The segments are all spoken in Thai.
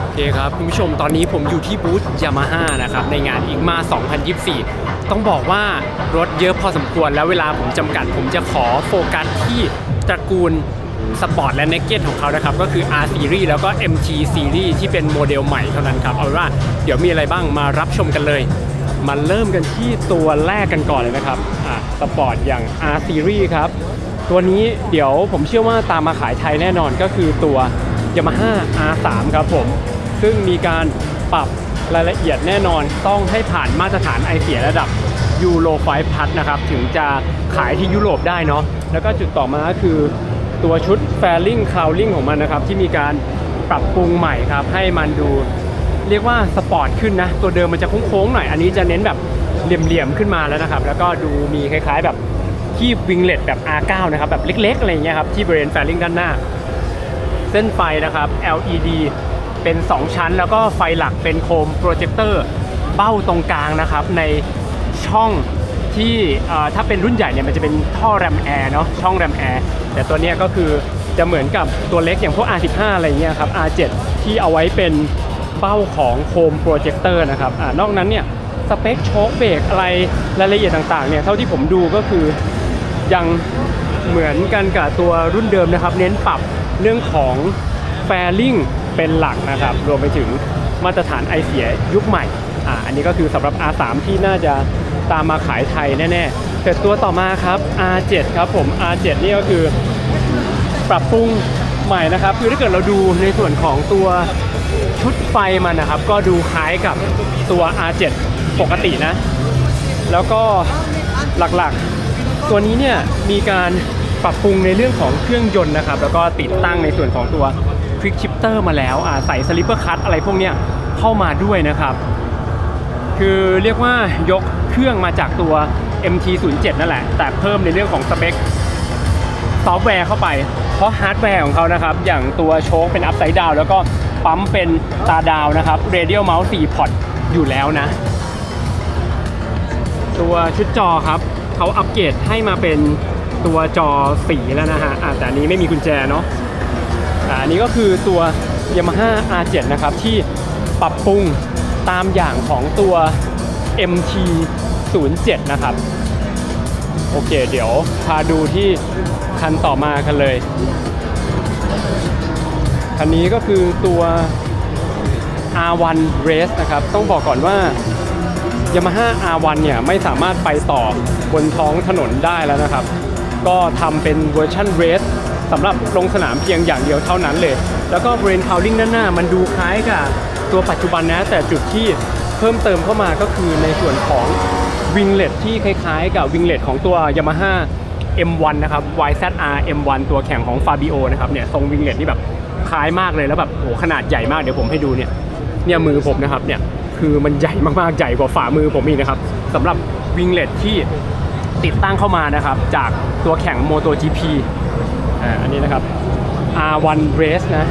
โอเคครับคุณผู้ชมตอนนี้ผมอยู่ที่บูธยามาฮ่านะครับในงานอีกมา2024 ต้องบอกว่ารถเยอะพอสมควรแล้วเวลาผมจำกัด ผมจะขอโฟกัสที่ตระกูลสปอร์ตและเนกเก็ตของเขานะครับ ก็คือ R Series แล้วก็ MT Series ที่เป็นโมเดลใหม่เท่านั้นครับ เอาว่าเดี๋ยวมีอะไรบ้างมารับชมกันเลยมาเริ่มกันที่ตัวแรกกันก่อนเลยนะครับอะสปอร์ตอย่าง R Series ครับ ตัวนี้เดี๋ยวผมเชื่อว่าตามมาขายไทยแน่นอนก็คือตัว Yamaha R3 ครับผม ซึ่งมีการปรับรายละเอียดแน่นอนต้องให้ผ่านมาตรฐานไอเสียระดับยูโร5พัทนะครับ ถึงจะขายที่ยุโรปได้เนาะแล้วก็จุดต่อมาก็คือตัวชุดแฟลิงคาวลิงของมันนะครับ ที่มีการปรับปรุงใหม่ครับ ให้มันดูเรียกว่าสปอร์ตขึ้นนะ ตัวเดิมมันจะโค้งๆหน่อย อันนี้จะเน้นแบบเหลี่ยมๆขึ้นมาแล้วนะครับ แล้วก็ดูมีคล้ายๆแบบที่วิงเลตแบบ R9 นะครับ แบบเล็กๆ อะไรอย่างเงี้ยครับ ที่บริเวณแฟลิงด้านหน้า เส้นไฟนะครับ LED เป็น 2 ชั้น แล้วก็ไฟหลักเป็นโคมโปรเจคเตอร์เบ้าตรงกลางนะครับในช่องที่ถ้าเป็นรุ่นใหญ่เนี่ยมันจะเป็นท่อแรมแอร์เนาะช่องแรมแอร์แต่ตัวนี้ก็คือจะเหมือนกับตัวเล็กอย่างพวก R15 อะไรเงี้ยครับ R7 ที่เอาไว้เป็นเป้าของโคมโปรเจคเตอร์นะครับอนอกนั้นเนี่ยสเปคโชคเบรกอะไรรายละเอียดต่างๆเนี่ยเท่าที่ผมดูก็คือยังเหมือนกันกับตัวรุ่นเดิมนะครับ เน้นปรับ เรื่องของแฟลิงเป็นหลักนะครับ รวมไปถึงมาตรฐานไอเสียยุคใหม่อ่าอันนี้ก็คือสำหรับ R3 ที่น่าจะตามมาขายไทยแน่ๆแต่ตัวต่อมาครับ R7 ครับผม R7 นี่ก็คือปรับปรุงใหม่นะครับคือถ้าเกิดเราดูในส่วนของตัวชุดไฟมันนะครับ ก็ดูคล้ายกับตัว R7 ปกตินะ แล้วก็หลักๆ ตัวนี้เนี่ยมีการ ปรับปรุงในเรื่องของเครื่องยนต์นะครับ แล้วก็ติดตั้งในส่วนของตัว Quick Shifter มาแล้วอ่าใส่ Slipper Cut อะไรพวกเนี้ยเข้ามาด้วยนะครับ คือเรียกว่ายกเครื่องมาจากตัว MT07 นั่นแหละ แต่เพิ่มในเรื่องของสเปคซอฟต์แวร์เข้าไป เพราะฮาร์ดแวร์ของเขานะครับ อย่างตัวโชคเป็นอัพไซด์ดาวแล้วก็ปั๊มเป็นตาดาวนะครับเรเดียลเมาส์4พอร์ตอยู่แล้วนะ ตัวชุดจอครับ เขาอัปเกรดให้มาเป็น ตัวจอสีแล้วนะฮะแต่อันนี้ไม่มีกุญแจเนาะอะอันนี้ก็คือตัว Yamaha R7 นะครับ ที่ปรับปรุงตามอย่างของตัว MT07 นะครับ โอเค เดี๋ยวพาดูที่คันต่อมากันเลย คันนี้ก็คือตัว R1 Race นะครับ ต้องบอกก่อนว่า Yamaha R1 เนี่ยไม่สามารถไปต่อบนท้องถนนได้แล้วนะครับ ก็ทำเป็นเวอร์ชัน Race สำหรับลงสนามเพียงอย่างเดียวเท่านั้นเลย แล้วก็เบรนคาวลิงด้านหน้ามันดูคล้ายกับตัวปัจจุบันนะ แต่จุดที่เพิ่มเติมเข้ามาก็คือในส่วนของวิงเล t ที่คล้ายๆ กับวิงเล t ของตัว Yamaha M1 นะครับ YZR M1 ตัวแข่งของ Fabio นะครับเนี่ยทรงวิงเล t นี่แบบคล้ายมากเลยแล้วแบบโอ้ขนาดใหญ่มากเดี๋ยวผมให้ดูเนี่ยเนี่ยมือผมนะครับเนี่ยคือมันใหญ่มากๆใหญ่กว่าฝ่ามือผมอีกนะครับสำหรับวิงเล t ที่ ติดตั้งเข้ามานะครับ จากตัวแข่ง MotoGP อ่าอันนี้นะครับ R1 Race นะ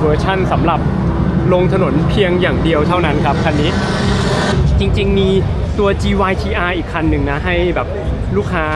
เวอร์ชั่นสำหรับลงถนนเพียงอย่างเดียวเท่านั้นครับคันนี้ จริงๆมีตัว GYTR อีกคันหนึ่งนะ ให้แบบลูกค้า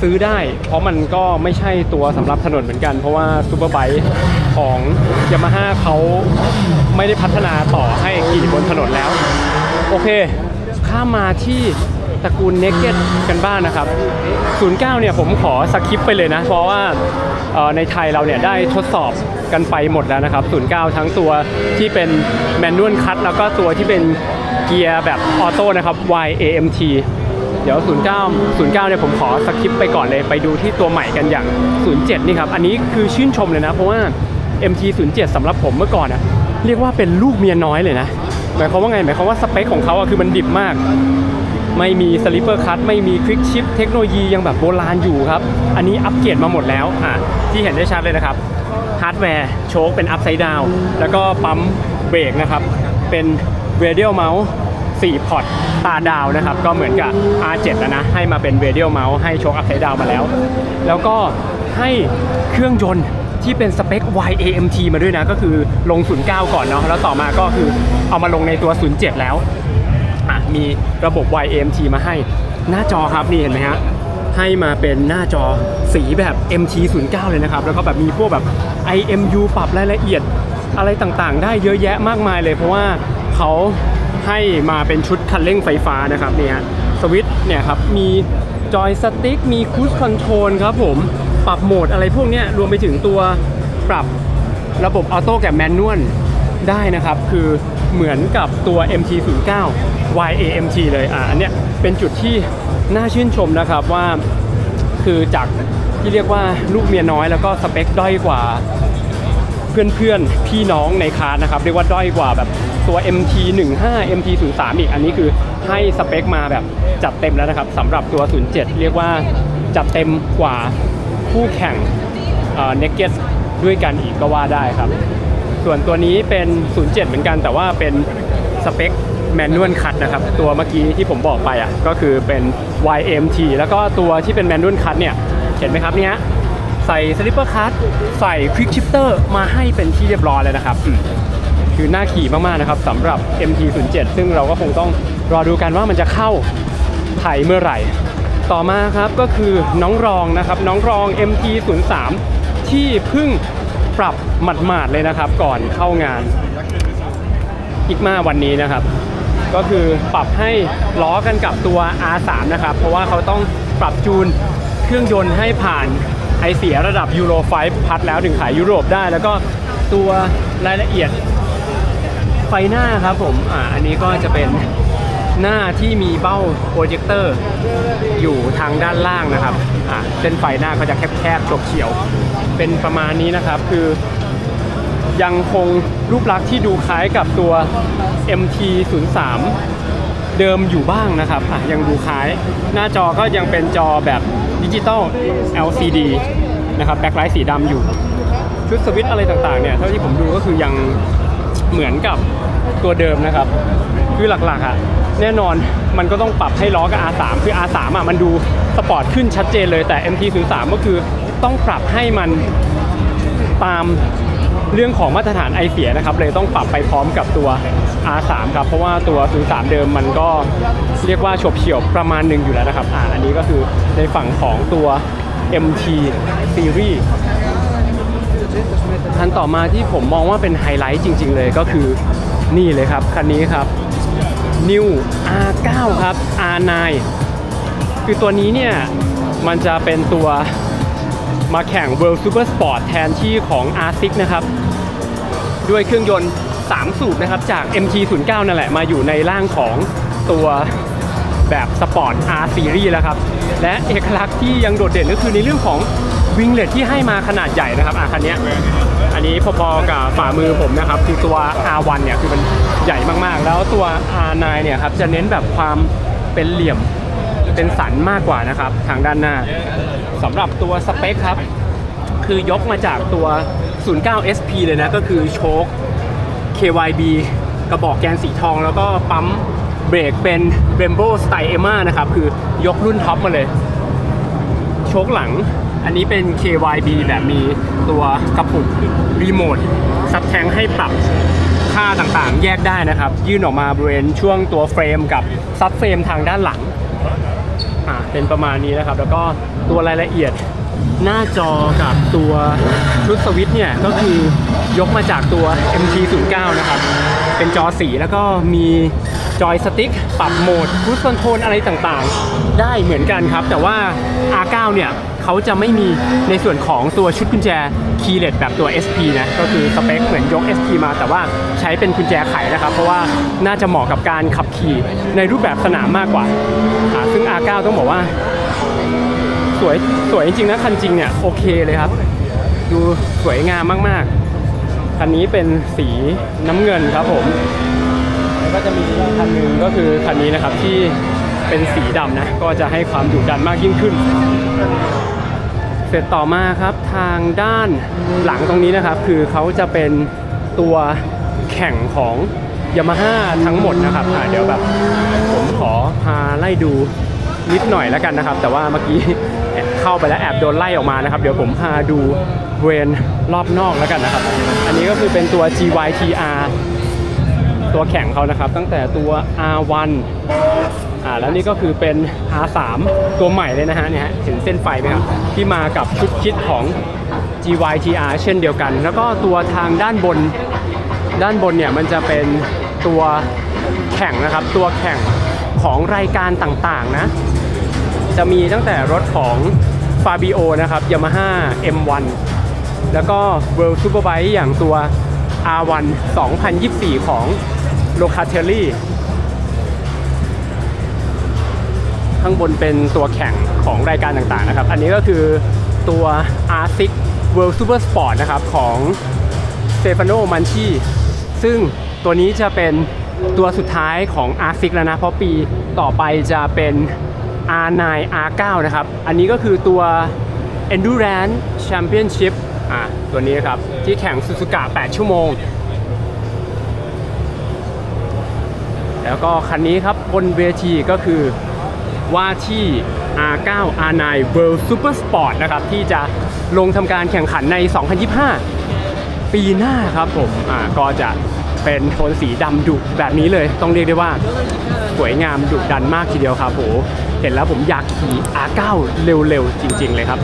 ซื้อได้ เพราะมันก็ไม่ใช่ตัวสำหรับถนนเหมือนกัน เพราะว่าซูเปอร์ไบค์ของ Yamaha เขาไม่ได้พัฒนาต่อให้ขี่บนถนนแล้ว โอเค ข้ามาที่ ตระกูล Naked กันบ้างนะครับ 09 เนี่ยผมขอสคิปไปเลยนะ เพราะว่าในไทยเราเนี่ยได้ทดสอบกันไปหมดแล้วนะครับ 09 ทั้งตัวที่เป็นแมนนวลคัตแล้วก็ตัวที่เป็นเกียร์แบบออโต้นะครับ YAMT เดี๋ยว 09 09 เนี่ยผมขอสคิปไปก่อนเลยไปดูที่ตัวใหม่กันอย่าง 07 นี่ครับ อันนี้คือชื่นชมเลยนะ เพราะว่า MT07 สำหรับผมเมื่อก่อนอะเรียกว่าเป็นลูกเมียน้อยเลยนะ หมายความว่าไง หมายความว่าสเปคของเขาอะคือมันดิบมาก ไม่มีสลิปเปอร์คัตไม่มีควิกชิปเทคโนโลยียังแบบโบราณอยู่ครับ อันนี้อัปเกรดมาหมดแล้วอะที่เห็นได้ชัดเลยนะครับฮาร์ดแวร์โชคเป็นอัพไซด์ดาวแล้วก็ปั๊มเบรกนะครับ เป็นเรเดียลเมาส์4พอร์ตตาดาวนะครับ ก็เหมือนกับ R7 นะนะ ให้มาเป็นเรเดียลเมาส์ให้โชคอัพไซด์ดาวมาแล้ว แล้วก็ให้เครื่องยนต์ที่เป็นสเปค YAMT มาด้วยนะ ก็คือลง 09 ก่อนเนาะแล้วต่อมาก็คือเอามาลงในตัว 07 แล้ว มีระบบ YAMT มาให้ หน้าจอครับนี่เห็นไหมฮะให้มาเป็นหน้าจอสีแบบ MT09 เลยนะครับ แล้วก็แบบมีพวกแบบ IMU ปรับรายละเอียดอะไรต่างๆ ได้เยอะแยะมากมายเลย เพราะว่าเขาให้มาเป็นชุดคันเร่งไฟฟ้านะครับเนี่ยสวิตช์เนี่ยครับมีจอยสติ๊กมีคู i คอนโทรลครับผมปรับโหมดอะไรพวกนี้รวมไปถึงตัวปรับระบบออโต้กับแมนนวล ได้นะครับ คือเหมือนกับตัว MT09 YAMT เลยอะอันเนี้ยเป็นจุดที่น่าชื่นชมนะครับว่าคือจากที่เรียกว่าลูกเมียน้อยแล้วก็สเปคด้อยกว่าเพื่อนๆ พี่น้องในคาร์นะครับ เรียกว่าด้อยกว่าแบบตัว MT15 MT03 อีกอันนี้คือให้สเปคมาแบบจัดเต็มแล้วนะครับสำหรับตัว 07 เรียกว่าจัดเต็มกว่าคู่แข่งเอ่อ Naked ด้วยกันอีกก็ว่าได้ครับ ส่วนตัวนี้เป็น 07 เหมือนกันแต่ว่าเป็นสเปคแมนนวลคัตนะครับ ตัวเมื่อกี้ที่ผมบอกไปอะก็คือเป็น YMT แล้วก็ตัวที่เป็นแมนนวลคัตเนี่ย เห็นไหมครับเนี่ยใส่สลิปเปอร์คัตใส่ควิกชิปเตอร์มาให้เป็นที่เรียบร้อยเลยนะครับคือน่าขี่มากๆนะครับสำหรับ MT07 ซึ่งเราก็คงต้องรอดูกันว่ามันจะเข้าไทยเมื่อไหร่ ต่อมาครับก็คือน้องรองนะครับ น้องรอง MT03 ที่เพิ่ง ปรับหมาดๆเลยนะครับ ก่อนเข้างานอีกมาวันนี้นะครับ ก็คือปรับให้ล้อกันกับตัว R3 นะครับ เพราะว่าเขาต้องปรับจูนเครื่องยนต์ให้ผ่านไอเสียระดับยูโร5พัดแล้วถึงขายยุโรปได้ แล้วก็ตัวรายละเอียดไฟหน้าครับผมอ่าอันนี้ก็จะเป็น หน้าที่มีเบ้าโปรเจคเตอร์ อยู่ทางด้านล่างนะครับอ่าเส้นไฟหน้าก็จะแคบๆฉกเฉียวเป็นประมาณนี้นะครับคือยังคงรูปลักษณ์ที่ดูคล้ายกับตัว MT03 เดิมอยู่บ้างนะครับอะยังดูคล้าย หน้าจอก็ยังเป็นจอแบบดิจิตอล LCD นะครับแบ็คไลท์สีดำอยู่ ชุดสวิตช์อะไรต่างๆเนี่ย เท่าที่ผมดูก็คือยังเหมือนกับตัวเดิมนะครับ คือหลักๆอะแน่นอนมันก็ต้องปรับให้ล้อกับ R3 คือ R3 อะมันดูสปอร์ตขึ้นชัดเจนเลยแต่ MT03 ก็คือต้องปรับให้มันตามเรื่องของมาตรฐานไอเสียนะครับ เลยต้องปรับไปพร้อมกับตัว R3 ครับ เพราะว่าตัว 03 เดิมมันก็เรียกว่าฉบเฉี่ยวประมาณหนึ่งอยู่แล้วนะครับอ่าอันนี้ก็คือในฝั่งของตัว MT Series คันต่อมาที่ผมมองว่าเป็นไฮไลท์จริง ๆ เลยก็คือ นี่เลยครับ คันนี้ครับ New R9 ครับ R9 คือตัวนี้เนี่ย มันจะเป็นตัวมาแข่ง World Super Sport แทนที่ของ R6 นะครับ ด้วยเครื่องยนต์ 3 สูบนะครับ จาก MT09 นั่นแหละ มาอยู่ในร่างของตัวแบบสปอร์ต R Series แล้วครับ และเอกลักษณ์ที่ยังโดดเด่นก็คือในเรื่องของวิงเล t ที่ให้มาขนาดใหญ่นะครับอะคันนี้ อันนี้พอๆกับฝ่ามือผมนะครับคือตัว R1 เนี่ยคือมันใหญ่มากๆ แล้วตัว R9 เนี่ยครับจะเน้นแบบความเป็นเหลี่ยมเป็นสันมากกว่านะครับ ทางด้านหน้าสำหรับตัวสเปคครับ คือยกมาจากตัว 09 SP เลยนะ ก็คือโชค KYB กระบอกแกนสีทองแล้วก็ปั๊มเบรกเป็น Brembo Style EMA นะครับ คือยกรุ่นท็อปมาเลย โชคหลัง อันนี้เป็น KYB แบบมีตัวกระปุกรีโมทซับแทงให้ปรับค่าต่างๆ แยกได้นะครับ ยื่นออกมาบริเวณช่วงตัวเฟรมกับซับเฟรมทางด้านหลังอ่าเป็นประมาณนี้นะครับ แล้วก็ตัวรายละเอียดหน้าจอกับตัวชุดสวิตช์เนี่ย ก็คือยกมาจากตัว MT09 นะครับ เป็นจอสีแล้วก็มีจอยสติ๊กปรับโหมดคู i คอนโทรลอะไรต่างๆ ได้เหมือนกันครับ แต่ว่า R9 เนี่ยเขาจะไม่มีในส่วนของตัวชุดกุญแจคีย์เลสแบบตัว SP นะก็คือสเปคเหมือนยก SP มา แต่ว่าใช้เป็นกุญแจไขนะครับ เพราะว่าน่าจะเหมาะกับการขับขี่ในรูปแบบสนามมากกว่าอ่าซึ่ง R9 ต้องบอกว่า สวยสวยจริงๆนะคันจริงเนี่ยโอเคเลยครับ ดูสวยงามมากๆ คันนี้เป็นสีน้ำเงินครับผมแล้วก็จะมีคันหนึ่งก็คือคันนี้นะครับที่เป็นสีดำนะก็จะให้ความดุดันมากยิ่งขึ้น เสร็จต่อมาครับทางด้านหลังตรงนี้นะครับ คือเขาจะเป็นตัวแข่งของยามาฮ่าทั้งหมดนะครับเดี๋ยวแบบผมขอพาไล่ดูนิดหน่อยแล้วกันนะครับ แต่ว่าเมื่อกี้เข้าไปแล้วแอบโดนไล่ออกมานะครับ เดี๋ยวผมพาดูบริเวน รอบนอกแล้วกันนะครับ อันนี้ก็คือเป็นตัว GYTR ตัวแข่งเขานะครับ ตั้งแต่ตัว R1 อ่าแล้วนี่ก็คือเป็น R3 ตัวใหม่เลยนะฮะเนี่ยฮะเห็นเส้นไฟไหมครับที่มากับชุดคิดของ GYTR เช่นเดียวกัน แล้วก็ตัวทางด้านบนด้านบนเนี่ยมันจะเป็นตัวแข่งนะครับ ตัวแข่งของรายการต่างๆนะ จะมีตั้งแต่รถของ Fabio นะครับ Yamaha M1 แล้วก็ World Superbike อย่างตัว R1 2024 ของ Locatelli ข้างบนเป็นตัวแข่งของรายการต่างๆนะครับ อันนี้ก็คือตัว R6 World Super Sport นะครับ ของ s t e f a n o Manchi ซึ่งตัวนี้จะเป็นตัวสุดท้ายของ R6 แล้วนะ เพราะปีต่อไปจะเป็น R9 R9 นะครับ อันนี้ก็คือตัว Endurance Championship อะตัวนี้ครับ ที่แข่งซูซูกะ8ชั่วโมง แล้วก็คันนี้ครับบนเวทีก็คือว่าที่ R9 R9 World Super Sport นะครับ ที่จะลงทำการแข่งขันใน 2025 ปีหน้าครับผมอ่าก็จะเป็นโทนสีดำดุแบบนี้เลย ต้องเรียกได้ว่าสวยงามดุดันมากทีเดียวครับโหเห็นแล้วผมอยากขี่ R9 เร็วๆ จริง ๆ เลยครับ